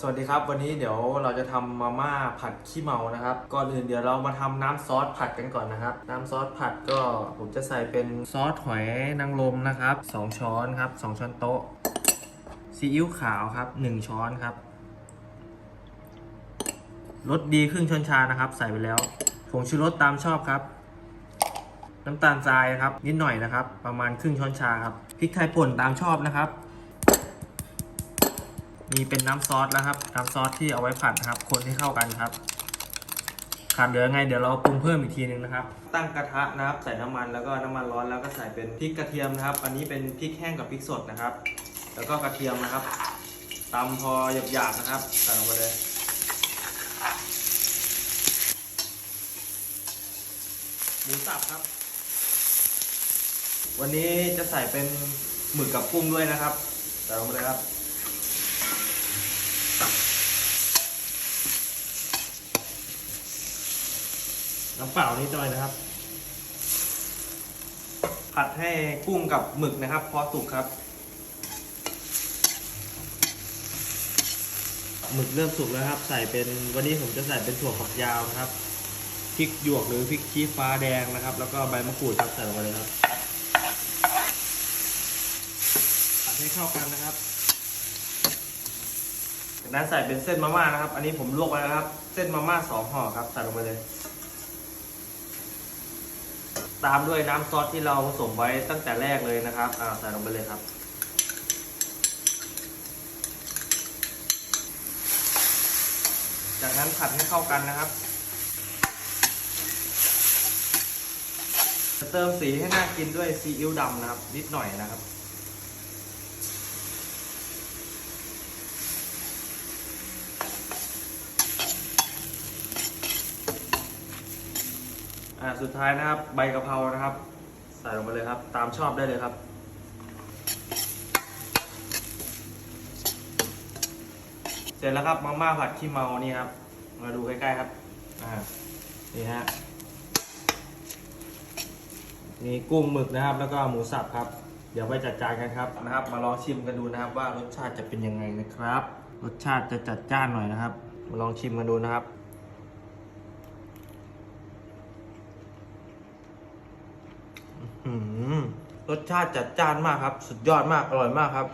สวัสดีครับ วันนี้เดี๋ยวเราจะทำมาม่าผัดขี้เมานะครับก่อนอื่นเดี๋ยวเรามาทำน้ำซอสผัดกันก่อนนะครับ น้ำซอสผัดก็ผมจะใส่เป็นซอสหอยนางรมนะครับ 2 ช้อนครับ 2 ช้อนโต๊ะซีอิ๊วขาวครับ 1 ช้อนครับรสดีครึ่งช้อนชานะครับ ใส่ไปแล้วผงชูรสตามชอบครับ น้ำตาลทรายครับนิดหน่อยนะครับ ประมาณครึ่งช้อนชาครับพริกไทยป่นตามชอบนะครับ มีเป็นน้ำซอสแล้วครับ น้ำซอสที่เอาไว้ผัดนะครับ คนให้เข้ากันครับ ขาดเหลือไงเดี๋ยวเราปรุงเพิ่มอีกทีหนึงนะครับ ตั้งกระทะนะครับ ใส่น้ำมันแล้วก็น้ำมันร้อนแล้วก็ใส่เป็นพริกกระเทียมนะครับ อันนี้เป็นพริกแห้งกับพริกสดนะครับ แล้วก็กระเทียมนะครับตำพอหยาบๆนะครับใส่ลงไปเลยหมูสับครับ วันนี้จะใส่เป็นหมึกกับกุ้งด้วยนะครับ ใส่ลงไปเลยครับ น้ำเปล่านิดหน่อยนะครับ ผัดให้กุ้งกับหมึกนะครับ พอสุกครับ หมึกเริ่มสุกแล้วครับ ใส่เป็นวันนี้ผมจะใส่เป็นถั่วฝักยาวนะครับพริกหยวกหรือพริกชี้ฟ้าแดงนะครับ แล้วก็ใบมะกรูดครับใส่ลงไปเลยครับผัดให้เข้ากันนะครับ จากนั้นใส่เป็นเส้นมาม่านะครับ อันนี้ผมลวกไว้แล้วครับ เส้นมาม่าสองห่อครับใส่ลงไปเลย ตามด้วยน้ำซอสที่เราผสมไว้ตั้งแต่แรกเลยนะครับอ่าใส่ลงไปเลยครับ จากนั้นผัดให้เข้ากันนะครับจะเติมสีให้น่ากินด้วยซีอิ๊วดำนะครับ นิดหน่อยนะครับ อ่าสุดท้ายนะครับ ใบกะเพรานะครับ ใส่ลงไปเลยครับ ตามชอบได้เลยครับ เสร็จแล้วครับมาม่าผัดขี้เมานี่ครับ มาดูใกล้ๆครับอ่านี่ฮะมีกุ้งหมึกนะครับ แล้วก็หมูสับครับ เดี๋ยวไปจัดจานกันครับนะครับ มาลองชิมกันดูนะครับ ว่ารสชาติจะเป็นยังไงนะครับ รสชาติจะจัดจ้านหน่อยนะครับ มาลองชิมกันดูนะครับ อืม รสชาติจัดจ้านมากครับ สุดยอดมาก อร่อยมากครับ